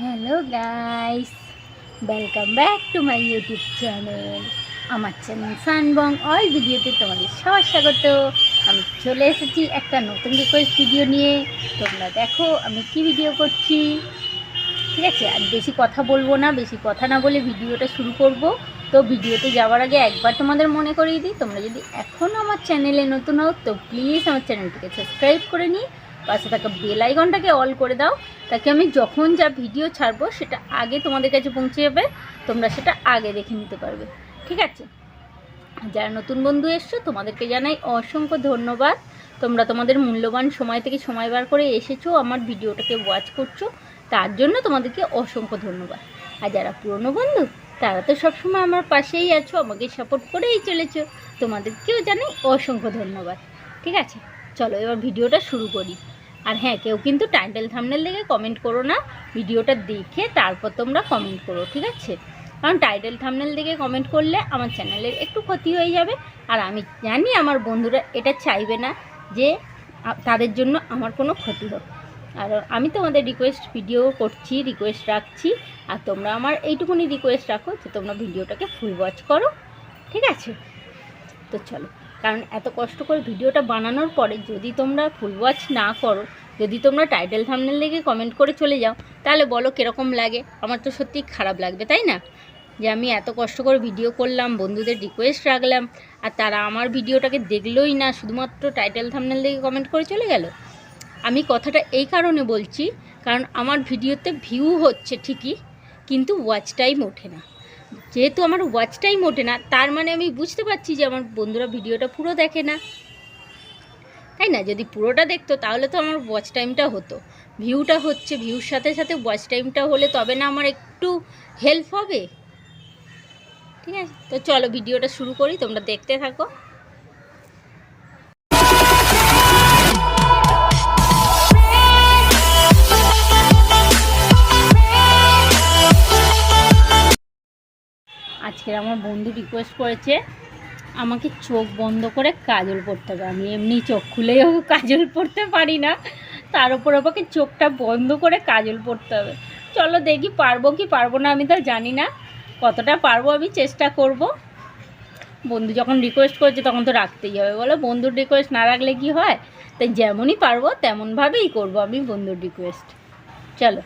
Hello guys welcome back to my YouTube channel আমার channel সানবং অল ভিডিওতে তোমাদের সবার স্বাগত। আমি চলে এসেছি একটা নতুন রিকোয়েস্ট ভিডিও নিয়ে। তোমরা দেখো আমি কি ভিডিও করছি। ঠিক আছে? আর বেশি কথা বলব না, বেশি কথা না বলে ভিডিওটা শুরু করব। তো ভিডিওতে যাওয়ার আগে একবার তোমাদের মনে করিয়ে দিই, তোমরা যদি এখনও আমার চ্যানেলে নতুন হও, তো প্লিজ আমার চ্যানেলটিকে সাবস্ক্রাইব করে নিই পাশে থাকা বেল আইকনটাকে অল করে দাও। তাকে আমি যখন যা ভিডিও ছাড়বো, সেটা আগে তোমাদের কাছে পৌঁছে যাবে। তোমরা সেটা আগে দেখে নিতে পারবে। ঠিক আছে? যারা নতুন বন্ধু এসছো, তোমাদেরকে জানাই অসংখ্য ধন্যবাদ। তোমরা তোমাদের মূল্যবান সময় থেকে সময় বার করে এসেছ, আমার ভিডিওটাকে ওয়াচ করছ, তার জন্য তোমাদেরকে অসংখ্য ধন্যবাদ। আর যারা পুরনো বন্ধু, তারা তো সবসময় আমার পাশেই আছো, আমাকে সাপোর্ট করেই চলেছো। তোমাদেরকেও জানাই অসংখ্য ধন্যবাদ। ঠিক আছে? চলো এবার ভিডিওটা শুরু করি। আর হ্যাঁ কেউ কিন্তু টাইটেল থামনেল দেখে কমেন্ট করো না, ভিডিওটা দেখে তারপর তোমরা কমেন্ট করো, ঠিক আছে? কারণ টাইটেল থামনেল দেখে কমেন্ট করলে আমার চ্যানেলের একটু ক্ষতি হয়ে যাবে। আর আমি জানি আমার বন্ধুরা এটা চাইবে না যে তাদের জন্য আমার কোনো ক্ষতি হোক। আর আমি তোমাদের রিকোয়েস্ট ভিডিও করছি রিকোয়েস্ট রাখছি, আর তোমরা আমার এইটুকুনি রিকোয়েস্ট রাখো যে তোমরা ভিডিওটাকে ফুল ওয়াচ করো, ঠিক আছে? তো চলো। কারণ এত কষ্ট করে ভিডিওটা বানানোর পরে যদি তোমরা ফুল ওয়াচ না করো, যদি তোমরা টাইটেল থামনেল দেখে কমেন্ট করে চলে যাও, তাহলে বলো কীরকম লাগে? আমার তো সত্যি খারাপ লাগবে, তাই না? যে আমি এত কষ্ট করে ভিডিও করলাম, বন্ধুদের রিকোয়েস্ট রাখলাম, আর তারা আমার ভিডিওটাকে দেখলোই না, শুধুমাত্র টাইটেল থামনেল দেখে কমেন্ট করে চলে গেল। আমি কথাটা এই কারণে বলছি, কারণ আমার ভিডিওতে ভিউ হচ্ছে ঠিকই, কিন্তু ওয়াচ টাইম ওঠে না। যেহেতু আমার ওয়াচ টাইম ওঠে না, তার মানে আমি বুঝতে পারছি যে আমার বন্ধুরা ভিডিওটা পুরো দেখে না। তাই না? যদি পুরোটা দেখতো, তাহলে তো আমার ওয়াচ টাইমটা হতো। ভিউটা হচ্ছে ভিউর সাথে সাথে ওয়াচ টাইমটা হলে তবে না আমার একটু হেল্প হবে। ঠিক আছে? তো চলো ভিডিওটা শুরু করি, তোমরা দেখতে থাকো। আজকে আমার বন্ধু রিকোয়েস্ট করেছে, আমাকে চোখ বন্ধ করে কাজল পড়তে হবে। আমি এমনি চোখ খুলেও কাজল পড়তে পারি না, তার উপর আমাকে চোখটা বন্ধ করে কাজল পড়তে হবে। চলো দেখি পারব কি পারব না, আমি তো জানি না। কতটা পারব আমি চেষ্টা করব। বন্ধু যখন রিকোয়েস্ট করছে তখন তো রাখতেই হবে। বলো বন্ধুর রিকোয়েস্ট না রাখলে কি হয়? তাই যেমনই পারব তেমনভাবেই করব আমি বন্ধুর রিকোয়েস্ট চলো।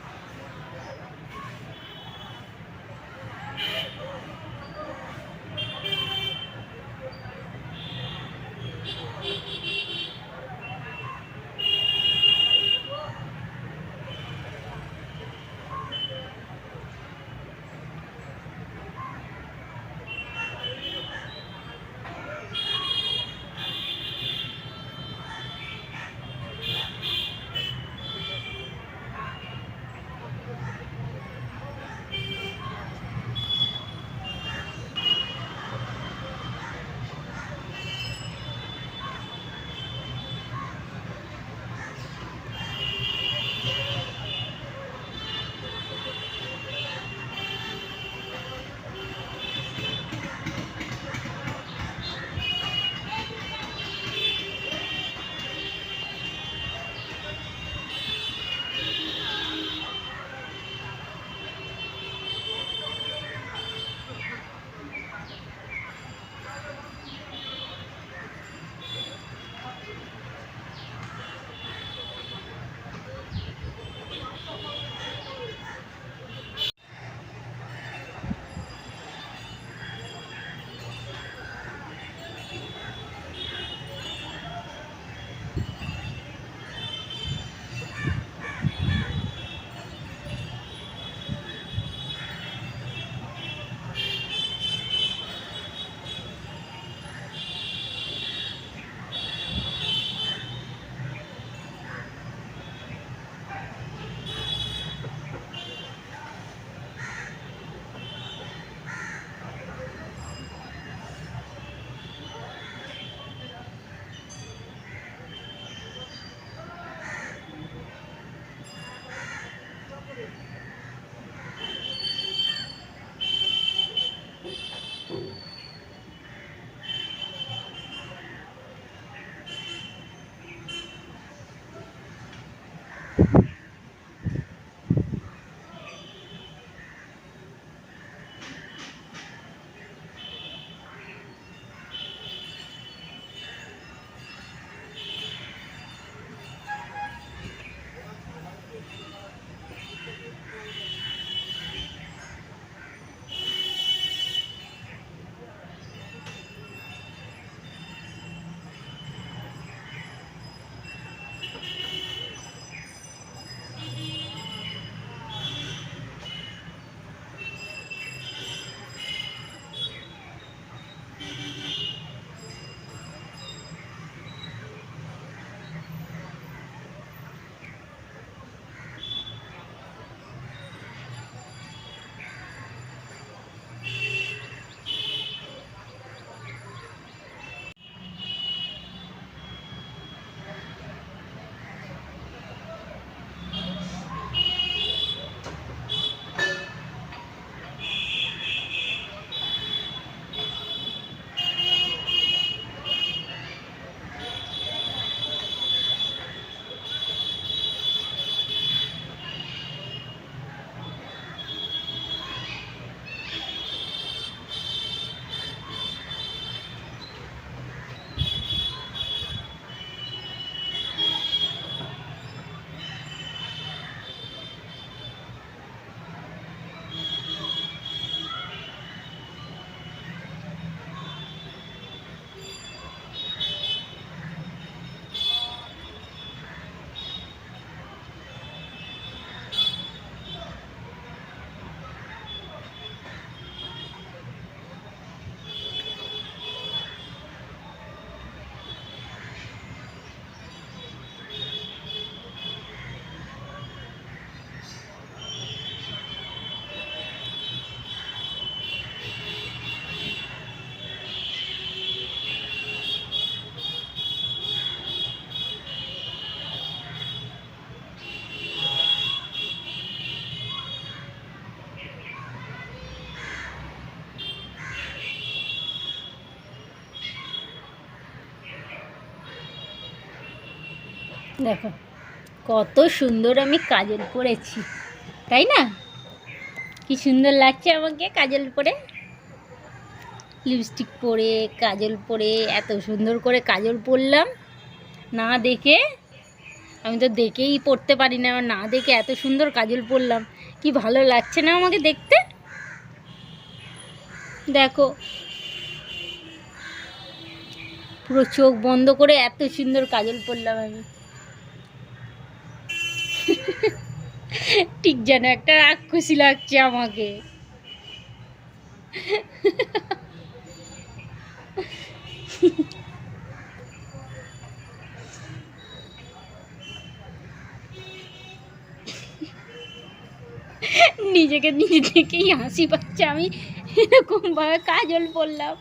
দেখো, কত সুন্দর আমি কাজল পরেছি, তাই না? কি সুন্দর লাগছে আমাকে কাজল পরে? লিপস্টিক পরে, কাজল পরে, এত সুন্দর করে কাজল পরলাম। না দেখে, আমি তো দেখেই পড়তে পারি না না দেখে এত সুন্দর কাজল পরলাম। কি ভালো লাগছে না আমাকে দেখতে? দেখো, পুরো চোখ বন্ধ করে এত সুন্দর কাজল পরলাম আমি। ঠিক যেন একটা রাক্ষসী লাগছে আমাকে। নিজেকে নিজে থেকেই হাসি পাচ্ছে আমি। এরকম ভাবে কাজল পরলাম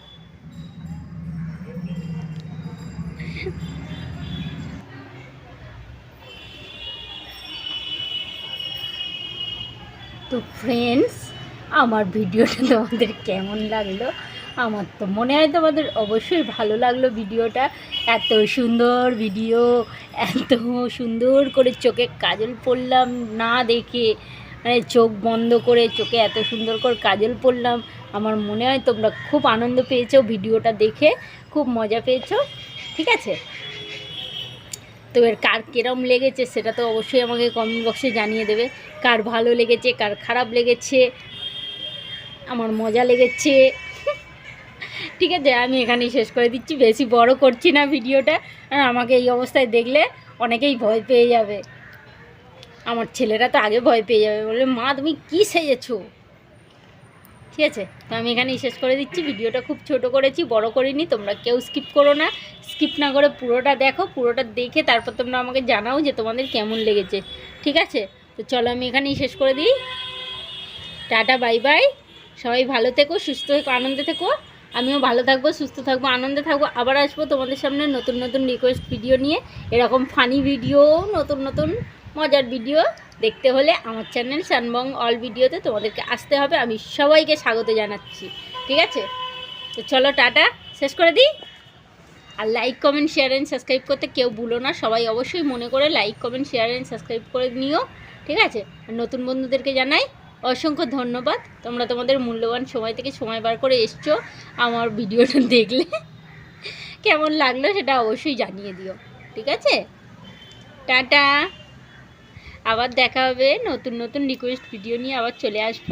তো ফ্রেন্ডস আমার ভিডিওটা তোমাদের কেমন লাগল? আমার তো মনে হয় তোমাদের অবশ্যই ভালো লাগল ভিডিওটা। এত সুন্দর ভিডিও, এত সুন্দর করে চোখে কাজল পরলাম না দেখে। মানে চোখ বন্ধ করে চোখে এত সুন্দর করে কাজল পরলাম আমার মনে হয় তোমরা খুব আনন্দ পেয়েছ ভিডিওটা দেখে, খুব মজা পেয়েছ। ঠিক আছে? তো এর কার কিরম লেগেছে সেটা তো অবশ্যই আমাকে কমেন্ট বক্সে জানিয়ে দেবে। কার ভালো লেগেছে, কার খারাপ লেগেছে, আমার মজা লেগেছে। ঠিক আছে, আমি এখানেই শেষ করে দিচ্ছি, বেশি বড় করছি না ভিডিওটা। আর আমাকে এই অবস্থায় দেখলে অনেকেই ভয় পেয়ে যাবে। আমার ছেলেরা তো আগে ভয় পেয়ে যাবে, বলে, মা, তুমি কী সেজেছো? ঠিক আছে? তো আমি এখানেই শেষ করে দিচ্ছি। ভিডিওটা খুব ছোট করেছি, বড় করিনি, তোমরা কেউ স্কিপ করো না। স্কিপ না করে পুরোটা দেখো, পুরোটা দেখে তারপর তোমরা আমাকে জানাও যে তোমাদের কেমন লেগেছে। ঠিক আছে? তো চলো আমি এখানেই শেষ করে দিই। Tata, bye bye. সবাই ভালো থেকো, সুস্থ থেকো, আনন্দে থেকো। আমিও ভালো থাকব, সুস্থ থাকব, আনন্দে থাকব। আবার আসব তোমাদের সামনে নতুন নতুন রিকোয়েস্ট ভিডিও নিয়ে। এরকম ফানি ভিডিও নতুন নতুন মজার ভিডিও দেখতে হলে আমার চ্যানেল সানবং অল ভিডিওতে তোমাদেরকে আসতে হবে। আমি সবাইকে স্বাগত জানাচ্ছি। ঠিক আছে? তো চলো টাটা। শেষ করে দিই? আর like comment share and subscribe করতে কেউ ভুলো না। সবাই অবশ্যই মনে করে like comment share and subscribe করে নিও। ঠিক আছে? নতুন বন্ধুদেরকে জানাই অসংখ্য ধন্যবাদ। তোমরা তোমাদের মূল্যবান সময় থেকে সময় বার করে এসছো আমার ভিডিওটা দেখলে। কেমন লাগল সেটা অবশ্যই জানিয়ে দিও। ঠিক আছে? টাটা! আবার দেখা হবে নতুন নতুন রিকোয়েস্ট ভিডিও নিয়ে আবার চলে আসব।